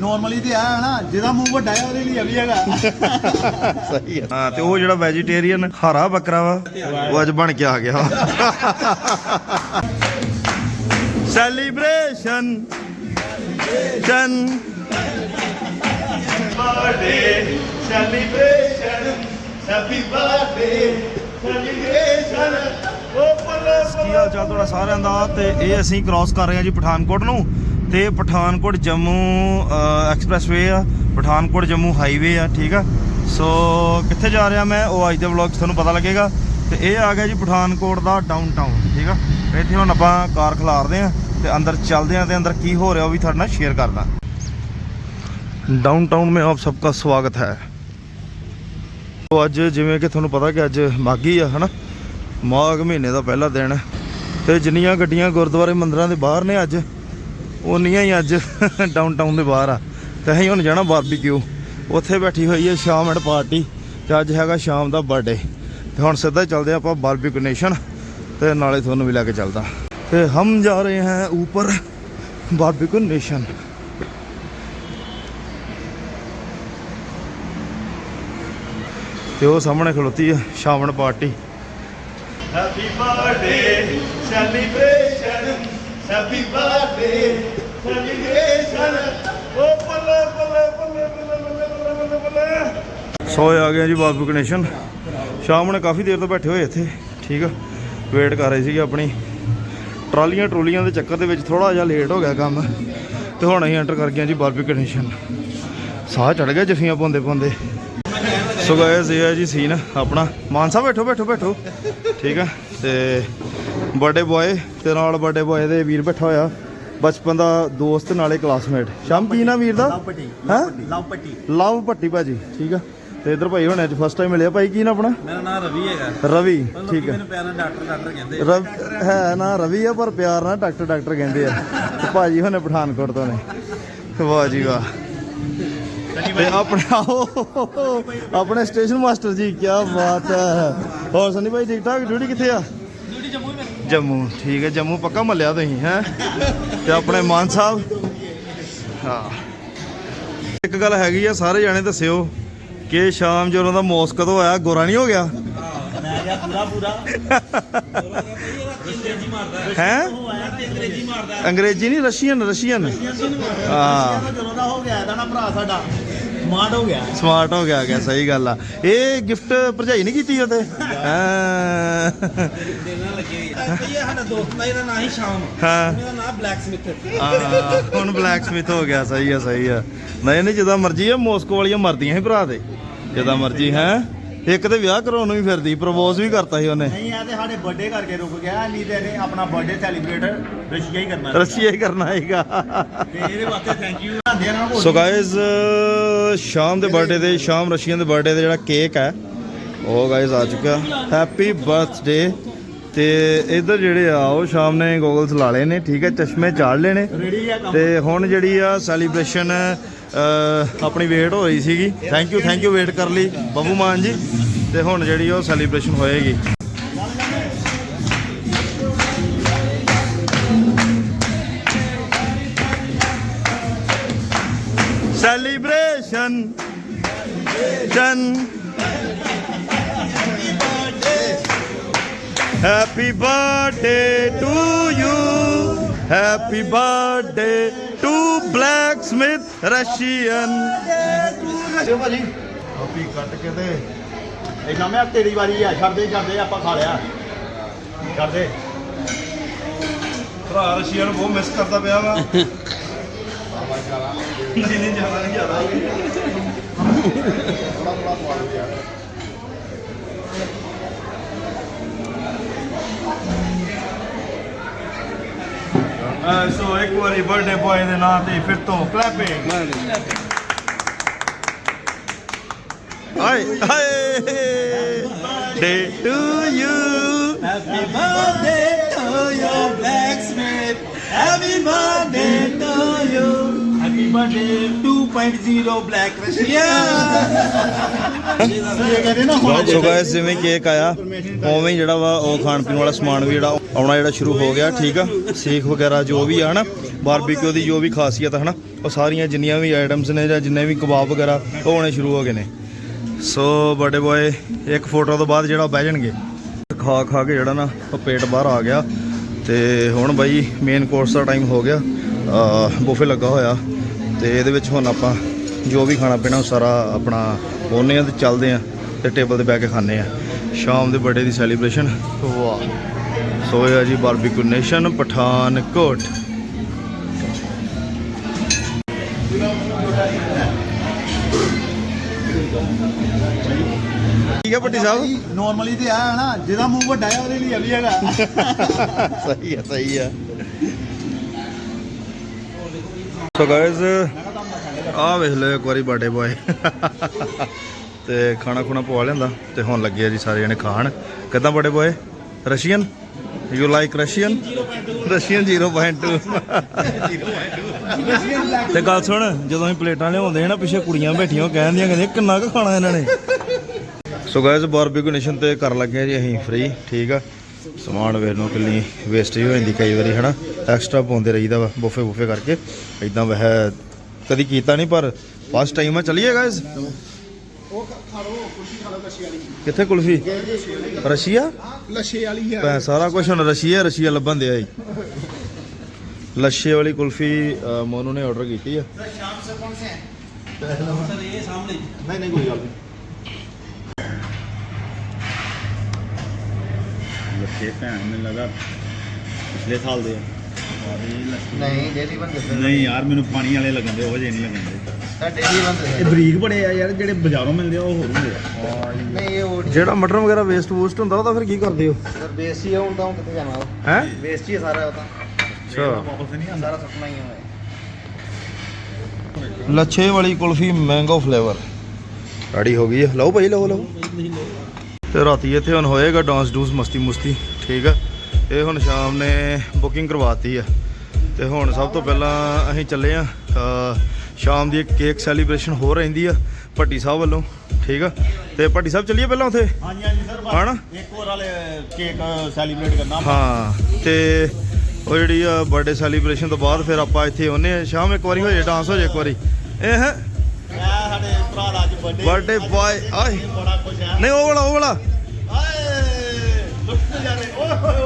Normally ਤੇ ਆ ਨਾ ਜਿਹਦਾ ਮੂੰਹ ਵੱਡਾ ਹੈ ਉਹਦੇ ਲਈ ਇਹ ਵੀ ਹੈਗਾ। ਸਹੀ ਹੈ। ਹਾਂ ਤੇ ਉਹ ਜਿਹੜਾ ਵੈਜੀਟੇਰੀਅਨ ਹਰਾ ਬੱਕਰਾ ਵਾ ਉਹ ਅੱਜ ਬਣ ਕੇ ਆ ਗਿਆ। Celebration ਸ਼ਨ birthday celebration happy birthday celebration ਕੀ ਹਾਲ ਚਾਲ ਤੁਹਾਡਾ ਸਾਰਿਆਂ ਦਾ? ਤੇ ਇਹ ਅਸੀਂ ਕ੍ਰਾਸ ਕਰ ਰਹੇ ਹਾਂ ਜੀ ਪਠਾਨਕੋਟ ਨੂੰ। ਤੇ ਪਠਾਨਕੋਟ ਜੰਮੂ ਐਕਸਪ੍ਰੈਸਵੇ ਆ, ਪਠਾਨਕੋਟ ਜੰਮੂ ਹਾਈਵੇ ਆ, ਠੀਕ ਆ? ਸੋ ਕਿੱਥੇ ਜਾ ਰਿਹਾ ਮੈਂ? ਉਹ ਅੱਜ ਦੇ ਵਲੌਗ 'ਚ ਤੁਹਾਨੂੰ ਪਤਾ ਲੱਗੇਗਾ। ਤੇ ਇਹ ਆ ਗਿਆ ਜੀ ਪਠਾਨਕੋਟ ਦਾ ਡਾਊਨਟਾਊਨ ਠੀਕ ਆ? ਇੱਥੇ ਹੁਣ ਆਪਾਂ ਕਾਰ ਖਿਲਾਰਦੇ ਆ ਤੇ ਅੰਦਰ ਚੱਲਦੇ ਆ ਤੇ ਅੰਦਰ ਕੀ ਹੋ ਰਿਹਾ ਉਹ ਵੀ ਤੁਹਾਡੇ ਨਾਲ ਸ਼ੇਅਰ ਕਰਦਾ। ਡਾਊਨਟਾਊਨ में ਆਪ ਸਭ ਦਾ ਸਵਾਗਤ ਹੈ। ਤੋ ਅੱਜ ਜਿਵੇਂ ਕਿ ਤੁਹਾਨੂੰ ਪਤਾ ਕਿ ਅੱਜ ਮਾਗੀ ਆ, ਹਨਾ? ਮਾਘ ਮਹੀਨੇ ਦਾ ਪਹਿਲਾ ਦਿਨ। ਹੈ ਤੇ ਜਿੰਨੀਆਂ ਗੱਡੀਆਂ ਗੁਰਦੁਆਰੇ ਮੰਦਰਾਂ ਦੇ ਬਾਹਰ ਨੇ ਅੱਜ ਉਹ ਉਨੀਆਂ ਹੀ ਅੱਜ ਡਾਊਨ ਟਾਊਨ ਦੇ ਬਾਹਰ ਆ। ਤੇ ਅਸੀਂ ਹੁਣ ਜਾਣਾ ਬਾਰਬੀਕਿਊ ਉੱਥੇ ਬੈਠੀ ਹੋਈ ਹੈ ਸ਼ਾਮ ਐਂਡ ਪਾਰਟੀ ਤੇ ਅੱਜ ਹੈਗਾ ਸ਼ਾਮ ਦਾ ਬਰਥਡੇ ਤੇ ਹੁਣ ਸਿੱਧਾ ਚੱਲਦੇ ਆਪਾਂ ਬਾਰਬੀਕਿਊ ਨੇਸ਼ਨ ਤੇ ਨਾਲੇ ਤੁਹਾਨੂੰ ਵੀ ਲੈ ਕੇ ਚੱਲਦਾ। ਤੇ ਹਮ ਜਾ ਰਹੇ ਹਾਂ ਉੱਪਰ ਬਾਰਬੀਕਿਊ ਨੇਸ਼ਨ ਤੇ ਉਹ ਸਾਹਮਣੇ ਖਲੋਤੀ ਹੈ ਸ਼ਾਮਣ party happy birthday celebrate happy birthday celebration ਓ ਬੱਲੇ ਬੱਲੇ ਬੱਲੇ ਬੱਲੇ ਬੱਲੇ ਬੱਲੇ ਬੱਲੇ ਸੋ ਆ ਗਿਆ ਜੀ ਬਾਬੂ ਗਣੇਸ਼ਨ ਸ਼ਾਮ ਨੇ ਕਾਫੀ ਦੇਰ ਤੋਂ ਬੈਠੇ ਹੋਏ ਇੱਥੇ, ਠੀਕ ਆ? ਵੇਟ ਕਰ ਰਹੇ ਸੀਗੇ ਆਪਣੀ। ਟਰਾਲੀਆਂ ਟਰੋਲੀਆਂ ਦੇ ਚੱਕਰ ਦੇ ਵਿੱਚ ਥੋੜਾ ਜਿਹਾ ਲੇਟ ਹੋ ਗਿਆ ਕੰਮ। ਤੇ ਹੁਣ ਅਸੀਂ ਐਂਟਰ ਕਰ ਗਏ ਜੀ ਬਾਰਬੀ ਗਣੇਸ਼ਨ ਸਾਹ ਚੜ ਗਿਆ ਜਫੀਆਂ ਪਾਉਂਦੇ ਪਾਉਂਦੇ। ਸੋ ਗਾਇਸ ਇਹ ਹੈ ਜੀ ਸੀਨ ਆਪਣਾ। ਮਾਨ ਸਾਹਿਬ, ਬੈਠੋ ਬੈਠੋ ਬੈਠੋ। ਠੀਕ ਆ? ਤੇ ਬਰਥਡੇ ਬॉय ਤੇ ਨਾਲ ਬਰਥਡੇ ਬॉय ਦੇ ਵੀਰ ਬੈਠਾ ਹੋਇਆ ਬਚਪਨ ਦਾ ਦੋਸਤ ਨਾਲੇ ਕਲਾਸਮੇਟ ਸ਼ਾਮ ਕੀ ਨਾ ਵੀਰ ਦਾ? ਪੱਟੀ ਹੈਂ? ਲਵ ਪੱਟੀ ਲਵ ਭੱਟੀ ਭਾਜੀ ਠੀਕ ਆ। ਤੇ ਇਧਰ ਭਾਈ ਹੁਣ ਅੱਜ ਫਸਟ ਟਾਈਮ ਮਿਲਿਆ। ਭਾਈ ਕੀ ਨਾ ਆਪਣਾ? ਮੇਰਾ ਨਾਮ ਰਵੀ ਹੈਗਾ। ਰਵੀ ਠੀਕ ਆ। ਮੈਨੂੰ ਪਿਆਰ ਨਾਲ ਡਾਕਟਰ ਡਾਕਟਰ ਕਹਿੰਦੇ ਰਵ ਹੈ ਨਾ ਰਵੀ ਆ ਪਰ ਪਿਆਰ ਨਾਲ ਡਾਕਟਰ ਡਾਕਟਰ ਕਹਿੰਦੇ ਆ। ਤੇ ਭਾਜੀ ਹੁਣੇ ਪਠਾਨਕੋਟ ਤੋਂ ਨੇ। ਵਾਹ ਜੀ ਵਾਹ। ਤੇ ਆਪਣੇ ਸਟੇਸ਼ਨ ਮਾਸਟਰ ਜੀ ਕੀ ਬਾਤ ਹੈ। ਹੋਰ ਸਨੀ ਭਾਈ ਠੀਕ ਠਾਕ ਡਿਊਟੀ ਕਿੱਥੇ ਆ? ਡਿਊਟੀ ਜੰਮੂ ਹੀ ਮੇਰੀ ਜੰਮੂ, ਠੀਕ ਹੈ, ਜੰਮੂ ਪੱਕਾ ਮੱਲਿਆ ਤੁਸੀਂ, ਹੈ? ਤੇ ਆਪਣੇ ਮਾਨ ਸਾਹਿਬ? ਹਾਂ। ਇੱਕ ਗੱਲ ਹੈਗੀ ਆ, ਸਾਰੇ ਜਾਣੇ ਦੱਸਿਓ ਕਿ ਸ਼ਾਮ ਜਦੋਂ ਦਾ ਮੌਸ ਕਦੋਂ ਆਇਆ, ਗੋਰਾ ਨਹੀਂ ਹੋ ਗਿਆ? ਮੈਂ ਗਿਆ ਪੂਰਾ ਪੂਰਾ ਅੰਗਰੇਜ਼ੀ ਹੈ? ਅੰਗਰੇਜ਼ੀ ਨਹੀਂ, ਰਸ਼ੀਅਨ ਰਸ਼ੀਅਨ। ਹਾਂ। ਜਦੋਂ ਦਾ ਹੋ ਗਿਆ, ਇਹਦਾ ਨਾ ਭਰਾ ਸਾਡਾ। ਸਮਾਰਟ ਹੋ ਗਿਆ। ਸਮਾਰਟ ਹੋ ਗਿਆ ਗਿਆ ਸਹੀ ਗੱਲ ਆ। ਇਹ ਗਿਫਟ ਭਰਜਾਈ ਨਹੀਂ ਕੀਤੀ ਉਹਤੇ? ਹਾਂ। ਦੇਣ ਲੱਗੇ ਇਹ ਸਾਡਾ ਦੋਸਤ ਦਾ ਇਹਦਾ ਨਾਮ ਹੀ ਸ਼ਾਮ। ਹਾਂ। ਇਹਦਾ ਨਾਮ ਬਲੈਕ ਸਮਿਥ ਆ ਹੁਣ ਬਲੈਕ ਸਮਿਥ ਹੋ ਗਿਆ ਸਹੀ ਆ ਸਹੀ ਆ। ਨਹੀਂ ਨਹੀਂ ਜਿੱਦਾਂ ਮਰਜ਼ੀ ਆ ਮੋਸਕੋ ਵਾਲੀਆਂ ਮਰਦੀਆਂ ਸੀ ਭਰਾ ਦੇ। ਜਿੱਦਾਂ ਮਰਜ਼ੀ ਹੈ? ਇੱਕ ਤੇ ਵਿਆਹ ਕਰਾਉਣ ਨੂੰ ਵੀ ਫਿਰਦੀ ਪ੍ਰਪੋਜ਼ ਵੀ ਕਰਤਾ ਸੀ ਉਹਨੇ। ਨਹੀਂ ਆ ਤੇ ਸਾਡੇ ਬਰਥਡੇ ਕਰਕੇ ਰੁਕ ਗਿਆ ਨਹੀਂ ਤੇ ਇਹਨੇ ਆਪਣਾ ਬਰਥਡੇ ਸੈਲੀਬ੍ਰੇਟ ਰਸ਼ੀਆ ਹੀ ਕਰਨਾ ਰਸ਼ੀਆ ਹੀ ਕਰਨਾ ਹੈਗਾ ਤੇ ਇਹਦੇ ਵਾਸਤੇ ਥੈਂਕ ਯੂ ਆਂਦੇ ਨਾ ਸੋ ਗਾਇਜ਼ ਸ਼ਾਮ ਦੇ ਬਰਥਡੇ ਦੇ ਸ਼ਾਮ ਰਸ਼ੀਅਨ ਦੇ ਬਰਥਡੇ ਦੇ ਜਿਹੜਾ ਕੇਕ ਹੈ ਉਹ ਗਾਇਜ਼ ਆ ਚੁੱਕਾ ਹੈਪੀ ਬਰਥਡੇ ਤੇ ਇਧਰ ਜਿਹੜੇ ਆ ਉਹ ਸ਼ਾਮ ਨੇ ਗੋਗਲਸ ਲਾ ਲਏ ਨੇ ਠੀਕ ਹੈ ਚਸ਼ਮੇ ਚਾੜ ਲਏ ਨੇ। ਤੇ ਹੁਣ ਜਿਹੜੀ ਆ ਸੈਲੀਬ੍ਰੇਸ਼ਨ ਆਪਣੀ ਵੇਟ ਹੋ ਰਹੀ ਸੀਗੀ। Thank you thank you wait ਕਰ ਲਈ ਬੱਬੂ ਮਾਨ ਜੀ। ਤੇ ਹੁਣ ਜਿਹੜੀ ਉਹ ਸੈਲੀਬ੍ਰੇਸ਼ਨ ਹੋਏਗੀ। ਸੈਲੀਬ੍ਰੇਸ਼ਨ ਜਨ happy birthday to you happy birthday to black smith Russian ਦਿਓ ਭਾਜੀ ਕਾਫੀ ਕੱਟ ਕੇ ਤੇ ਇਹ ਸ਼ਾਮੇ ਤੇਰੀ ਵਾਰੀ ਆ। ਛੱਡ ਦੇ ਛੱਡ ਦੇ ਆਪਾਂ ਖਾ ਲਿਆ। ਛੱਡ ਦੇ। ਭਰਾ ਰਸ਼ੀਅਨ ਬਹੁਤ ਮਿਸ ਕਰਦਾ ਪਿਆ ਵਾ। ਨਹੀਂ ਨਹੀਂ ਨਹੀਂ ਸੋ ਇੱਕ ਵਾਰੀ ਬਰਥਡੇ ਬॉय ਦੇ ਨਾਂ ਤੇ ਫਿਰ ਤੋਂ ਕਲੈਪਿੰਗ ਹਾਏ ਹਾਏ day to you Happy birthday to you, Blacksmith. Happy birthday to you. Happy birthday to 2.0 black Russia so guys ਜਿਵੇਂ ਕੇਕ ਆਇਆ, ਉਵੇਂ ਹੀ ਜਿਹੜਾ ਵਾ ਉਹ ਖਾਣ ਪੀਣ ਵਾਲਾ ਸਮਾਨ ਵੀ ਜਿਹੜਾ ਆਉਣਾ ਜਿਹੜਾ ਸ਼ੁਰੂ ਹੋ ਗਿਆ, ਠੀਕ ਆ? ਸੇਖ ਵਗੈਰਾ ਜੋ ਵੀ ਆ, ਹਨਾ? ਬਾਰਬੀਕਿਊ ਦੀ ਜੋ ਵੀ ਖਾਸੀਅਤ ਆ, ਹਨਾ? ਉਹ ਸਾਰੀਆਂ ਜਿੰਨੀਆਂ ਵੀ ਆਈਟਮਸ ਨੇ ਜਾਂ ਜਿੰਨੇ ਵੀ ਕਬਾਬ ਵਗੈਰਾ, ਉਹ ਆਉਣੇ ਸ਼ੁਰੂ ਹੋ ਗਏ ਨੇ। ਸੋ ਬੜੇ ਬੋਏ ਇੱਕ ਫੋਟੋ ਤੋਂ ਬਾਅਦ ਜਿਹੜਾ ਬਹਿ ਜਾਣਗੇ। ਖਾ ਖਾ ਕੇ ਜਿਹੜਾ ਨਾ, ਉਹ ਪੇਟ ਬਾਹਰ ਆ ਗਿਆ। ਤੇ ਹੁਣ ਬਾਈ ਮੇਨ ਕੋਰਸ ਦਾ ਟਾਈਮ ਹੋ ਗਿਆ। ਬੁਫੇ ਲੱਗਾ ਹੋਇਆ। ਤੇ ਇਹਦੇ ਵਿੱਚ ਹੁਣ ਆਪਾਂ ਜੋ ਵੀ ਖਾਣਾ ਪੀਣਾ ਉਹ ਸਾਰਾ ਆਪਣਾ ਬੋਨੇ ਆ ਤੇ ਚੱਲਦੇ ਆ ਤੇ ਟੇਬਲ ਤੇ ਬਹਿ ਕੇ ਖਾਂਦੇ ਆ। ਸ਼ਾਮ ਦੇ ਬਰਥਡੇ ਦੀ ਸੈਲੀਬ੍ਰੇਸ਼ਨ। ਵਾਹ। ਸੋ ਇਹ ਆ ਜੀ ਬਾਰਬੀਕਿਊ ਨੇਸ਼ਨ ਪਠਾਨਕੋਟ ਠੀਕ ਹੈ ਭੱਟੀ ਸਾਹਿਬ? ਨਾਰਮਲੀ ਤੇ ਆ ਨਾ ਜਿਹਦਾ ਮੂੰਹ ਵੱਡਾ ਹੈ ਉਹਦੇ ਲਈ ਵੀ ਹੈਗਾ। ਸਹੀ ਹੈ ਸਹੀ ਹੈ ਸੋ ਗਾਇਜ਼ ਆ ਵੇਖ ਲਓ ਇੱਕ ਵਾਰੀ ਬਰਥਡੇ ਬॉय ਤੇ ਖਾਣਾ ਖੁਣਾ ਪਵਾ ਲਿਆਂਦਾ, ਤੇ ਹੁਣ ਲੱਗੇ ਆ ਜੀ ਸਾਰੇ ਜਣੇ ਖਾਣ। ਕਿਦਾਂ birthday boy Russian? You like Russian? Russian 0.2 ਤੇ ਗੱਲ ਸੁਣ, ਜਦੋਂ ਅਸੀਂ ਪਲੇਟਾਂ ਲਿਆਉਂਦੇ ਨਾ, ਪਿੱਛੇ ਕੁੜੀਆਂ ਬੈਠੀਆਂ ਕਹਿੰਦੀਆਂ ਕਹਿੰਦੇ ਕਿੰਨਾ ਕੁ ਖਾਣਾ ਇਹਨਾਂ ਨੇ। ਸੋ ਗਾਇਜ਼ ਬਾਰਬੀਕਿਊ ਨੇਸ਼ਨ ਤੇ ਕਰ ਲੱਗੇ ਆ ਜੀ ਅਸੀਂ ਫ੍ਰੀ ਠੀਕ ਆ। ਸਮਾਨ ਵੇਖ ਲਓ ਕਿੰਨੀ ਵੇਸਟੇਜ ਹੋ ਜਾਂਦੀ ਕਈ ਵਾਰੀ ਹਨਾ? ਐਕਸਟਰਾ ਪਾਉਂਦੇ ਰਹੀਦਾ ਵਾ ਬੁਫੇ ਬੁਫੇ ਕਰਕੇ। ਇਦਾਂ ਵਹਿ ਕਦੀ ਕੀਤਾ ਨਹੀਂ ਪਰ ਫਸਟ ਟਾਈਮ ਆ ਚਲੀਏ ਗਾਇਜ਼ ਉਹ ਖਾ ਲਓ ਕੁਲਫੀ ਖਾ ਲਓ ਲੱਛੀ ਵਾਲੀ ਕਿੱਥੇ ਕੁਲਫੀ? ਰਸ਼ੀਆ? ਲੱਛੇ ਵਾਲੀ ਭੈ ਸਾਰਾ ਕੁਝ ਹੁਣ ਰਸ਼ੀਆ ਰਸ਼ੀਆ ਲੱਭਣ ਦਿਆ ਜੀ ਲੱਛੇ ਵਾਲੀ ਕੁਲਫੀ ਮੋਨੂ ਨੇ ਆਰਡਰ ਕੀਤੀ ਆ। ਸਰ ਇਹ ਸਾਹਮਣੇ। ਨਹੀਂ ਨਹੀਂ ਕੋਈ ਗੱਲ ਨਹੀਂ ਲੱਛੇ ਭੈਣ ਮੈਨੂੰ ਲੱਗਾ ਪਿਛਲੇ ਸਾਲ ਦੇ ਆ। ਨਹੀਂ ਡੇਲੀ ਬੰਦੇ ਨਹੀਂ ਯਾਰ ਮੈਨੂੰ ਪਾਣੀ ਵਾਲੇ ਲੱਗਣ ਦੇ ਉਹ ਜੇ ਨਹੀਂ ਲੱਗਣ ਦੇ ਸਰ ਡੇਲੀ ਬੰਦੇ ਇਹ ਬਰੀਕ ਬੜੇ ਆ ਯਾਰ ਜਿਹੜੇ ਬਾਜ਼ਾਰੋਂ ਮਿਲਦੇ ਆ ਉਹ ਹੋਰ ਹੁੰਦੇ ਆ। ਨਹੀਂ ਇਹ ਉਹ ਜਿਹੜਾ ਮਟਰ ਵਗੈਰਾ ਵੇਸਟ ਵੂਸਟ ਹੁੰਦਾ ਉਹਦਾ ਫਿਰ ਕੀ ਕਰਦੇ ਹੋ? ਸਰ ਬੇਸੀ ਹੁਣ ਤਾਂ ਹੁਣ ਕਿੱਥੇ ਜਾਣਾ ਉਹ? ਹੈ? ਵੇਸਟ ਹੀ ਹੈ ਸਾਰਾ ਉਹ ਤਾਂ। ਅੱਛਾ। ਵਾਪਸ ਨਹੀਂ ਆਉਂਦਾ। ਸਾਰਾ ਸੁੱਟਣਾ ਹੀ ਹੈ ਲੱਛੇ ਵਾਲੀ ਕੁਲਫੀ ਮੈਂਗੋ ਫਲੇਵਰ ਰੈਡੀ ਹੋ ਗਈ ਹੈ ਲਓ ਭਾਈ ਲਓ ਲਓ। ਤੇ ਰਾਤੀ ਇੱਥੇ ਹੁਣ ਹੋਏਗਾ ਡਾਂਸ ਡੂਸ ਮਸਤੀ ਮੁਸਤੀ ਠੀਕ ਆ। ਇਹ ਹੁਣ ਸ਼ਾਮ ਨੇ ਬੁਕਿੰਗ ਕਰਵਾਤੀ ਆ। ਤੇ ਹੁਣ ਸਭ ਤੋਂ ਪਹਿਲਾਂ ਅਸੀਂ ਚੱਲੇ ਆ ਸ਼ਾਮ ਦੀ ਇੱਕ ਕੇਕ ਸੈਲੀਬ੍ਰੇਸ਼ਨ ਹੋ ਰਹਿੰਦੀ ਆ ਭੱਟੀ ਸਾਹਿਬ ਵੱਲੋਂ ਠੀਕ ਆ। ਤੇ ਭੱਟੀ ਸਾਹਿਬ ਚੱਲੀਏ ਪਹਿਲਾਂ ਉੱਥੇ? ਹਾਂਜੀ ਹਾਂਜੀ ਸਰ ਬਸ ਹਨਾ? ਇੱਕ ਹੋਰ ਵਾਲੇ ਕੇਕ ਸੈਲੀਬ੍ਰੇਟ ਕਰਨਾ ਹਾਂ ਤੇ ਉਹ ਜਿਹੜੀ ਆ ਬਰਥਡੇ ਸੈਲੀਬ੍ਰੇਸ਼ਨ ਤੋਂ ਬਾਅਦ ਫਿਰ ਆਪਾਂ ਇੱਥੇ ਆਉਨੇ ਆ। ਸ਼ਾਮ ਇੱਕ ਵਾਰੀ ਹੋ ਜਾਏ ਡਾਂਸ ਹੋ ਜਾਏ ਇੱਕ ਵਾਰੀ। ਇਹ ਹੈ? ਭਰਾ ਦਾ ਅੱਜ ਬਰਥਡੇ ਬਰਥਡੇ ਬॉय ਆਏ ਬੜਾ ਖੁਸ਼ ਹੈ ਨਹੀਂ ਉਹ ਵਾਲਾ ਉਹ ਵਾਲਾ। ਆਏ ਲੁੱਟ ਜਾਵੇ ਓਏ ਹੋਏ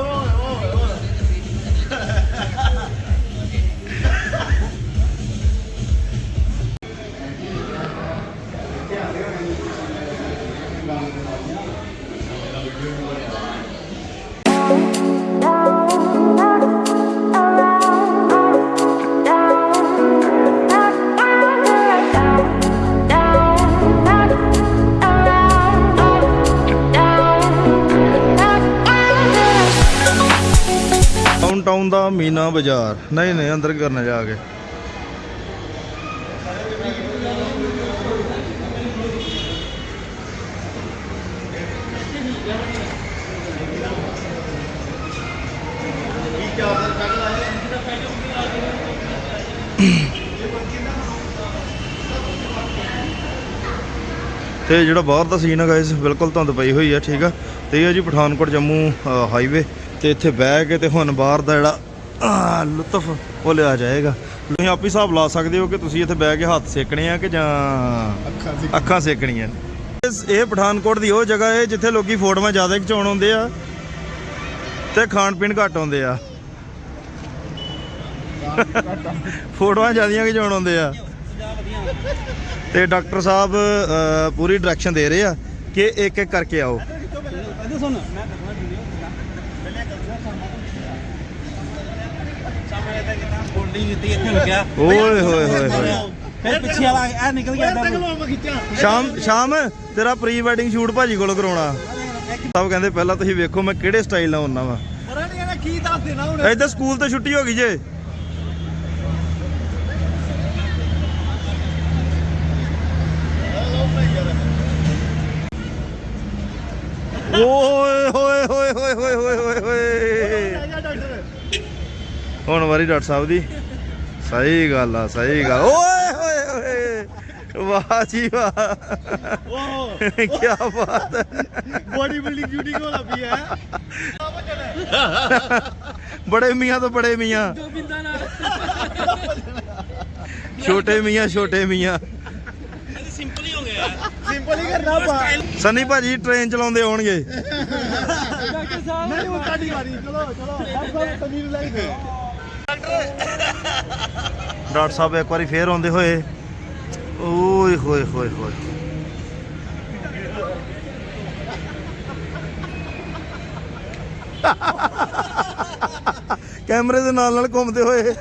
ਟਾਊਨ ਮੀਨਾ ਬਾਜ਼ਾਰ। ਨਹੀਂ ਨਹੀਂ, ਅੰਦਰ ਕਰਨਾ ਜਾ ਕੇ। ਤੇ ਜਿਹੜਾ ਬਾਹਰ ਦਾ ਸੀਨ ਹੈ ਗਾਇਸ ਬਿਲਕੁਲ ਧੁੰਦ ਪਈ ਹੋਈ ਹੈ ਠੀਕ ਆ। ਤੇ ਇਹ ਹੈ ਜੀ ਪਠਾਨਕੋਟ ਜੰਮੂ ਹਾਈਵੇ ਤੇ ਇੱਥੇ ਬਹਿ ਕੇ ਤੇ ਹੁਣ ਬਾਹਰ ਦਾ ਜਿਹੜਾ ਲੁਤਫ ਉਹ ਲਿਆ ਜਾਏਗਾ। ਤੁਸੀਂ ਆਪ ਹੀ ਹਿਸਾਬ ਲਾ ਸਕਦੇ ਹੋ ਕਿ ਤੁਸੀਂ ਇੱਥੇ ਬਹਿ ਕੇ ਹੱਥ ਸੇਕਣੇ ਆ ਕਿ ਜਾਂ ਅੱਖਾਂ ਸੇਕਣੀਆਂ। ਇਹ ਪਠਾਨਕੋਟ ਦੀ ਉਹ ਜਗ੍ਹਾ ਹੈ ਜਿੱਥੇ ਲੋਕੀ ਫੋਟੋਆਂ ਜ਼ਿਆਦਾ ਖਿਚਾਉਣ ਆਉਂਦੇ ਆ ਤੇ ਖਾਣ ਪੀਣ ਘੱਟ ਆਉਂਦੇ ਆ। ਫੋਟੋਆਂ ਜ਼ਿਆਦੀਆਂ ਖਿਚਾਉਣ ਆਉਂਦੇ ਆ। ਤੇ ਡਾਕਟਰ ਸਾਹਿਬ ਪੂਰੀ ਡਾਇਰੈਕਸ਼ਨ ਦੇ ਰਹੇ ਆ ਕਿ ਇੱਕ ਇੱਕ ਕਰਕੇ ਆਓ। ਦਿੱਤੀ ਇੱਥੇ ਲੱਗਿਆ। ਓਏ ਹੋਏ ਹੋਏ ਹੋਏ ਫਿਰ ਪਿੱਛੇ ਵਾਲਾ ਇਹ ਨਿਕਲ ਗਿਆ ਸ਼ਾਮ ਸ਼ਾਮ ਤੇਰਾ ਪ੍ਰੀ ਵੈਡਿੰਗ ਸ਼ੂਟ ਭਾਜੀ ਕੋਲ ਕਰਾਉਣਾ। ਸਭ ਕਹਿੰਦੇ ਪਹਿਲਾਂ ਤੁਸੀਂ ਵੇਖੋ ਮੈਂ ਕਿਹੜੇ ਸਟਾਈਲ ਨਾਲ ਹੁੰਨਾ ਵਾ। ਪਰਾਂ ਨਹੀਂ ਇਹਨੇ ਕੀ ਦੱਸ ਦੇਣਾ ਹੁਣ। ਇੱਧਰ ਸਕੂਲ ਤੇ ਛੁੱਟੀ ਹੋ ਗਈ ਜੇ। ਓਏ ਹੋਏ ਹੋਏ ਹੋਏ ਹੋਏ ਹੋਏ ਹੋਏ ਹੋਏ ਹੁਣ ਵਾਰੀ ਡਾਕਟਰ ਸਾਹਿਬ ਦੀ। ਸਹੀ ਗੱਲ ਆ ਸਹੀ ਗੱਲ। ਓਏ ਹੋਏ ਹੋਏ ਵਾਹ ਜੀ ਵਾਹ। ਓਹ ਕੀ ਬਾਤ ਹੈ। ਬੋਡੀ ਬਿਲਡਿੰਗ ਸ਼ੂਟਿੰਗ ਹੋਣਾ ਪਈ ਹੈ। ਬੜੇ ਮੀਆਂ ਤੋਂ ਬੜੇ ਮੀਆਂ। ਛੋਟੇ ਮੀਆਂ ਛੋਟੇ ਮੀਆਂ। ਸਿੰਪਲ ਹੀ ਹੋ ਗਿਆ ਸਿੰਪਲ ਹੀ ਕਰਨਾ ਪਾ ਸਨੀ ਭਾਜੀ ਟ੍ਰੇਨ ਚਲਾਉਂਦੇ ਹੋਣਗੇ। ਨਹੀਂ ਉਹ ਤੁਹਾਡੀ ਵਾਰੀ ਚਲੋ ਚਲੋ। ਹਰ ਸਭ ਤਮੀਰ ਲੈ ਕੇ। ਡਾਕਟਰ ਸਾਹਿਬ ਇੱਕ ਵਾਰੀ ਫੇਰ ਆਉਂਦੇ ਹੋਏ। ਓਏ ਹੋਏ ਹੋਏ ਹੋਏ। ਕੈਮਰੇ ਦੇ ਨਾਲ ਨਾਲ ਘੁੰਮਦੇ ਹੋਏ।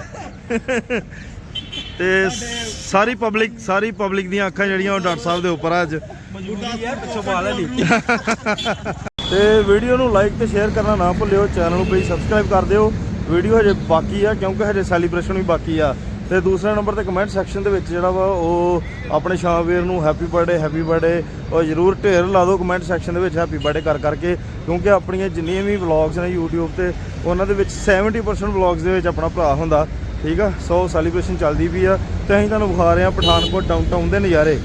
ਤੇ ਸਾਰੀ ਪਬਲਿਕ ਸਾਰੀ ਪਬਲਿਕ ਦੀਆਂ ਅੱਖਾਂ ਜਿਹੜੀਆਂ ਉਹ ਡਾਕਟਰ ਸਾਹਿਬ ਦੇ ਉੱਪਰ ਆ ਅੱਜ। ਮਜਬੂਰੀ ਹੈ ਪਿੱਛੋਂ ਬਾਲ ਲਈ ਤੇ ਵੀਡੀਓ ਨੂੰ ਲਾਈਕ ਤੇ ਸ਼ੇਅਰ ਕਰਨਾ ਨਾ ਭੁੱਲਿਓ, ਚੈਨਲ ਨੂੰ ਪਲੀਜ਼ ਸਬਸਕ੍ਰਾਈਬ ਕਰ ਦਿਓ। ਵੀਡੀਓ ਹਜੇ ਬਾਕੀ ਆ, ਕਿਉਂਕਿ ਹਜੇ ਸੈਲੀਬ੍ਰੇਸ਼ਨ ਵੀ ਬਾਕੀ ਆ। ਤੇ ਦੂਸਰੇ ਨੰਬਰ ਤੇ ਕਮੈਂਟ ਸੈਕਸ਼ਨ ਦੇ ਵਿੱਚ ਜਿਹੜਾ ਵਾ, ਉਹ ਆਪਣੇ ਸ਼ਾਮਵੀਰ ਨੂੰ ਹੈਪੀ ਬਰਥਡੇ ਹੈਪੀ ਬਰਥਡੇ ਉਹ ਜਰੂਰ ਢੇਰ ਲਾ ਦਿਓ ਕਮੈਂਟ ਸੈਕਸ਼ਨ ਦੇ ਵਿੱਚ ਹੈਪੀ ਬਰਥਡੇ ਕਰ ਕਰਕੇ, ਕਿਉਂਕਿ ਆਪਣੀਆਂ ਜਿੰਨੀਆਂ ਵੀ ਵਲੌਗਸ ਨੇ YouTube ਤੇ, ਉਹਨਾਂ ਦੇ ਵਿੱਚ 70% ਵਲੌਗਸ ਦੇ ਵਿੱਚ ਆਪਣਾ ਭਰਾ ਹੁੰਦਾ। ਠੀਕ ਆ? ਸੋ ਸੈਲੀਬ੍ਰੇਸ਼ਨ ਚੱਲਦੀ ਵੀ ਆ। ਤੇ ਅਸੀਂ ਤੁਹਾਨੂੰ ਵਿਖਾ ਰਹੇ ਆ ਪਠਾਨਕੋਟ ਡਾਊਨਟਾਊਨ ਦੇ ਨਜ਼ਾਰੇ।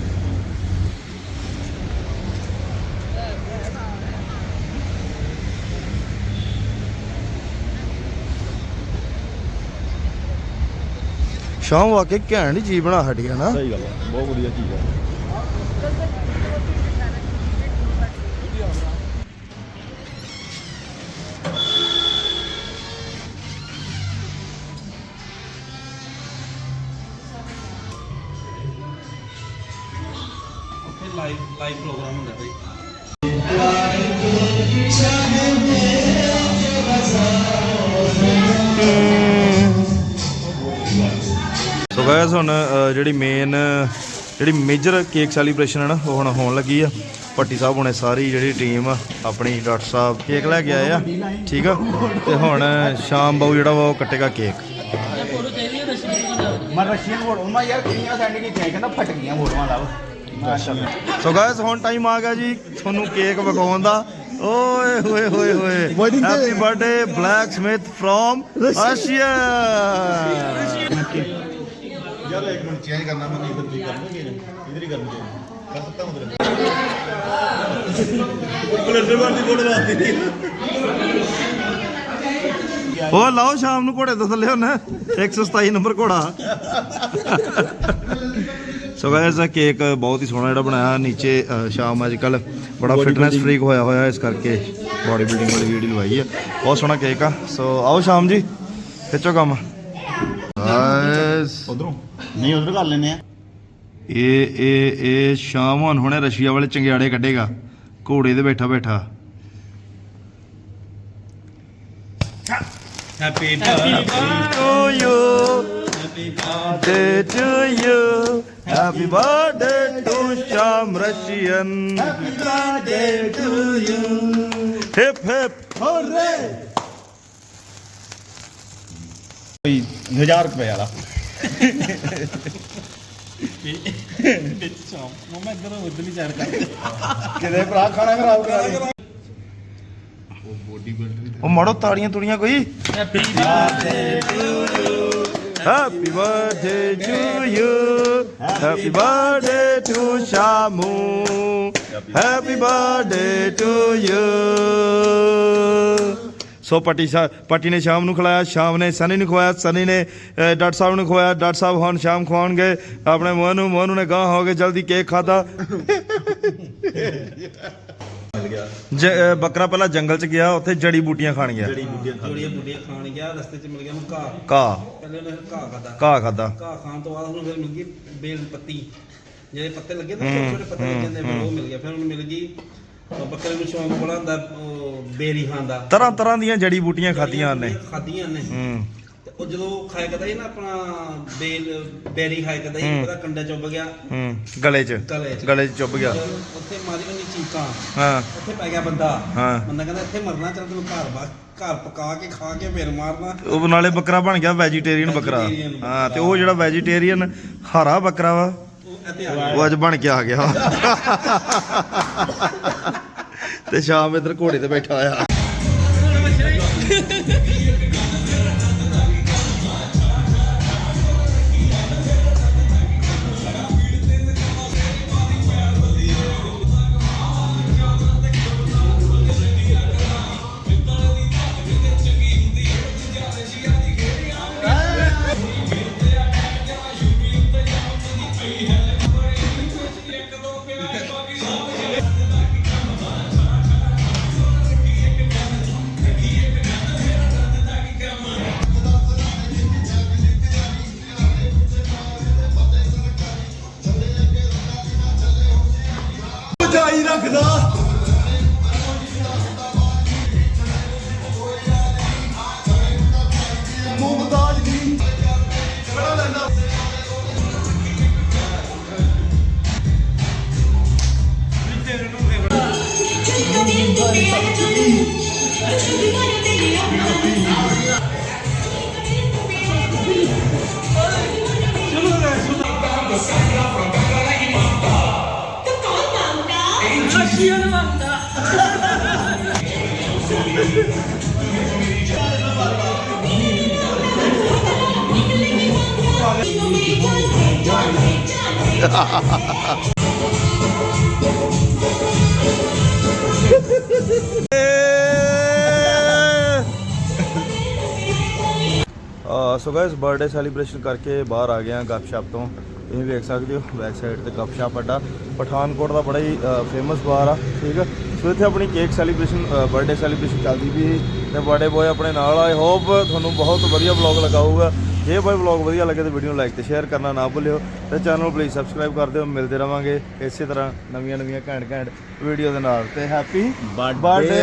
ਸ਼ਾਮ ਵਾਕੇ ਘੈਂਟ ਚੀਜ਼ ਬਣਾ ਹਟੀ ਹੈ ਨਾ? ਸਹੀ ਗੱਲ ਹੈ ਬਹੁਤ ਵਧੀਆ ਚੀਜ਼ ਹੈ ਲਾਈਵ ਲਾਈਵ ਪ੍ਰੋਗਰਾਮ ਹੁੰਦਾ ਬਈ ਜਿਹੜੀ ਮੇਨ ਜਿਹੜੀ ਮੇਜਰ ਕੇਕ ਸੈਲੀਬ੍ਰੇਸ਼ਨ ਹੈ ਨਾ ਉਹ ਹੁਣ ਹੋਣ ਲੱਗੀ ਆ। ਪੱਟੀ ਸਾਹਿਬ ਹੁਣੇ ਸਾਰੀ ਜਿਹੜੀ ਟੀਮ ਆ ਆਪਣੀ ਡਾਕਟਰ ਸਾਹਿਬ ਕੇਕ ਲੈ ਕੇ ਆਏ ਆ ਠੀਕ ਆ? ਤੇ ਹੁਣ ਸ਼ਾਮ ਬਾਊ ਜਿਹੜਾ ਵਾ ਉਹ ਕੱਟੇਗਾ ਕੇਕ ਮੈਂ ਰਸ਼ੀਅਨ ਫੋਟੋ ਮੈਂ ਯਾਰ ਕਿੰਨੀਆਂ ਸੈਂਡ ਕੀਤੀਆਂ ਕਹਿੰਦਾ ਫਟ ਗਈਆਂ ਫੋਟੋਆਂ ਲਵ ਮਾਸ਼ਾਅੱਲਾ ਸੋ ਗਾਇਸ ਹੁਣ ਟਾਈਮ ਆ ਗਿਆ ਜੀ ਤੁਹਾਨੂੰ ਕੇਕ ਵਿਖਾਉਣ ਦਾ। ਓਏ ਹੋਏ ਹੋਏ ਹੋਏ. Happy birthday black smith from Russia ਯਾਰ ਇੱਕ ਮਿੰਟ ਚੇਂਜ ਕਰਨਾ ਮੈਂ ਇਧਰ ਦੀ ਕਰਨਗੇ ਇਧਰ ਹੀ ਕਰਨਗੇ। ਕਰ ਸਕਤਾ ਹੂੰ ਤੇਰੇ ਬਲੱਡ ਬਾਰ ਦੀ ਫੋਟੋ ਲਾਤੀ ਉਹ ਲਾਓ ਸ਼ਾਮ ਨੂੰ ਘੋੜੇ ਤੋਂ ਥੱਲੇ ਹੁਣ 127 ਨੰਬਰ ਘੋੜਾ। ਸੋ ਗਾਇਸ ਇਹ ਕੇਕ ਬਹੁਤ ਹੀ ਸੋਹਣਾ ਜਿਹੜਾ ਬਣਾਇਆ ਨੀਚੇ ਸ਼ਾਮ ਅੱਜ ਕੱਲ ਬੜਾ ਫਿਟਨੈਸ ਫਰੀਕ ਹੋਇਆ ਹੋਇਆ ਇਸ ਕਰਕੇ ਬਾਡੀ ਬਿਲਡਿੰਗ ਵਾਲੀ ਵੀਡੀਓ ਲਵਾਈ ਹੈ। ਬਹੁਤ ਸੋਹਣਾ ਕੇਕ ਆ। ਸੋ ਆਓ ਸ਼ਾਮ ਜੀ ਖਿੱਚੋ ਕੰਮ। ਉਧਰੋਂ। ਨਹੀਂ ਉਧਰ ਕਰ ਲੈਨੇ ਆ। ਇਹ ਇਹ ਇਹ ਸ਼ਾਮ ਹੁਣ ਹੁਣੇ ਰਸ਼ੀਆ ਵਾਲੇ ਚੰਗਿਆੜੇ ਕੱਢੇਗਾ। ਘੋੜੇ ਤੇ ਬੈਠਾ ਬੈਠਾ। Happy to you. Happy birthday to you. Happy birthday to Sham Russian. Happy birthday to you hip hip hooray ਕੋਈ 1000 ਰੁਪਏ ਵਾਲਾ ਮਮਾ ਇੱਧਰ ਉੱਧਰ ਨਹੀਂ ਚੜ ਕਰ ਕਿਤੇ ਭਰਾ ਖਾਣਾ ਖਰਾਬ ਕਰਾ ਦੇ ਉਹ ਮਾੜੋ ਤਾੜੀਆਂ ਤੁੜੀਆਂ ਕੋਈ happy happy birthday to you happy birthday to Shamu happy birthday to you so Patti Sahib Patti ਨੇ ਸ਼ਾਮ ਨੂੰ ਖਿਲਾਇਆ ਸ਼ਾਮ ਨੇ ਸਨੀ ਨੂੰ ਖਵਾਇਆ ਸਨੀ ਨੇ ਡਾਕਟਰ ਸਾਹਿਬ ਨੂੰ ਖਵਾਇਆ ਡਾਕਟਰ ਸਾਹਿਬ ਹੁਣ ਸ਼ਾਮ ਖਵਾਉਣਗੇ। ਆਪਣੇ ਮੋਹਨ ਨੂੰ ਮੋਹਨ ਨੇ ਗਾਂ ਹੋ ਕੇ ਜਲਦੀ ਕੇਕ ਖਾਦਾ ਬੱਕਰਾ ਪਹਿਲਾਂ ਜੰਗਲ ਚ ਗਿਆ ਉੱਥੇ ਜੜੀ ਬੂਟੀਆਂ ਖਾਣ ਗਿਆ। ਜੜੀ ਬੁੱਢੀਆਂ ਖਾਣ ਗਿਆ। ਰਸਤੇ 'ਚ ਮਿਲ ਗਿਆ ਉਹਨੂੰ ਘਾਹ। ਘਾਹ। ਪਹਿਲੇ ਉਹਨੇ ਘਾਹ ਖਾਦਾ ਘਾਹ ਖਾਦਾ ਘਾਹ ਖਾਣ ਤੋਂ ਬਾਅਦ ਉਹਨੂੰ ਫਿਰ ਮਿਲ ਗਈ ਬੇਲ ਪੱਤੀ। ਜਿਹੜੇ ਪੱਤੇ ਲੱਗੇ ਨਾ ਛੋਟੇ ਛੋਟੇ ਪੱਤੇ ਲੱਗੇ ਉਹ ਮਿਲ ਗਿਆ। ਫਿਰ ਉਹਨੂੰ ਮਿਲ ਗਈ ਬੱਕਰੇ ਨੂੰ ਸ਼ੌਂਕ ਬੜਾ ਹੁੰਦਾ ਉਹ ਬੇਰੀ ਖਾਣ ਦਾ। ਤਰ੍ਹਾਂ ਤਰ੍ਹਾਂ ਦੀਆਂ ਜੜੀ ਬੂਟੀਆਂ ਖਾਧੀਆਂ ਉਹਨੇ। ਖਾਧੀਆਂ ਨੇ ਹੂੰ। ਤੇ ਉਹ ਜਦੋਂ ਖਾਇਆ ਕਰਦਾ ਸੀ ਨਾ ਆਪਣਾ ਬੇਲ ਬੇਰੀ ਖਾਇਆ ਕਰਦਾ ਸੀ ਉਹਦਾ ਕੰਡਾ ਚੁੱਭ ਗਿਆ। ਹੂੰ। ਗਲੇ 'ਚ। ਗਲੇ 'ਚ। ਗਲੇ 'ਚ ਚੁੱਭ ਗਿਆ। ਉੱਥੇ ਮਾਰੀ ਉਹਨੇ ਚੀਕਾਂ। ਹਾਂ। ਉੱਥੇ ਪੈ ਗਿਆ ਬੰਦਾ। ਹਾਂ। ਬੰਦਾ ਕਹਿੰਦਾ ਇੱਥੇ ਮਰਨਾ ਚੱਲ ਤੈਨੂੰ ਘਰ ਬਾ ਘਰ ਪਕਾ ਕੇ ਖਾ ਕੇ ਫਿਰ ਮਾਰਨਾ। ਉਹ ਨਾਲੇ ਬੱਕਰਾ ਬਣ ਗਿਆ ਵੈਜੀਟੇਰੀਅਨ ਬੱਕਰਾ। Vegetarian ਹਾਂ ਤੇ ਉਹ ਜਿਹੜਾ ਵੈਜੀਟੇਰੀਅਨ ਹਰਾ ਬੱਕਰਾ ਵਾ ਉਹ ਇੱਥੇ ਆ ਗਿਆ ਉਹ ਅੱਜ ਬਣ ਕੇ ਆ ਗਿਆ। ਤੇ ਸ਼ਾਮ ਇਧਰ ਘੋੜੇ ਤੇ ਬੈਠਾ ਆ Ha ha ha ha ha. So guys birthday celebration ਕਰਕੇ ਬਾਹਰ ਆ ਗਏ ਆ ਗੱਪਸ਼ਪ ਤੋਂ। ਤੁਸੀਂ ਵੇਖ ਸਕਦੇ ਹੋ ਬੈਕ ਸਾਈਡ ਤੇ ਗੱਪਸ਼ਪ ਅੱਡਾ। ਪਠਾਨਕੋਟ ਦਾ ਬੜਾ ਹੀ ਫੇਮਸ ਬਾਰ ਆ ਠੀਕ ਆ? ਸੋ ਇੱਥੇ ਆਪਣੀ ਕੇਕ ਸੈਲੀਬ੍ਰੇਸ਼ਨ ਬਰਥਡੇ ਸੈਲੀਬ੍ਰੇਸ਼ਨ ਚੱਲਦੀ ਵੀ ਤੇ ਬਰਥਡੇ ਬੋਏ ਆਪਣੇ ਨਾਲ ਆਏ ਹੋਪ ਤੁਹਾਨੂੰ ਬਹੁਤ ਵਧੀਆ ਵਲੌਗ ਲਗਾਊਗਾ। ਜੇ ਬਾਈ ਵਲੌਗ ਵਧੀਆ ਲੱਗੇ ਤਾਂ ਵੀਡੀਓ ਨੂੰ ਲਾਈਕ ਤੇ ਸ਼ੇਅਰ ਕਰਨਾ ਨਾ ਭੁੱਲਿਓ। ਤੇ ਚੈਨਲ ਨੂੰ ਪਲੀਜ਼ ਸਬਸਕ੍ਰਾਈਬ ਕਰ ਦਿਓ। ਮਿਲਦੇ ਰਵਾਂਗੇ ਇਸੇ ਤਰ੍ਹਾਂ ਨਵੀਆਂ ਨਵੀਆਂ ਘੈਂਟ ਘੈਂਟ ਵੀਡੀਓ ਦੇ ਨਾਲ। ਤੇ ਹੈਪੀ ਬਰਥਡੇ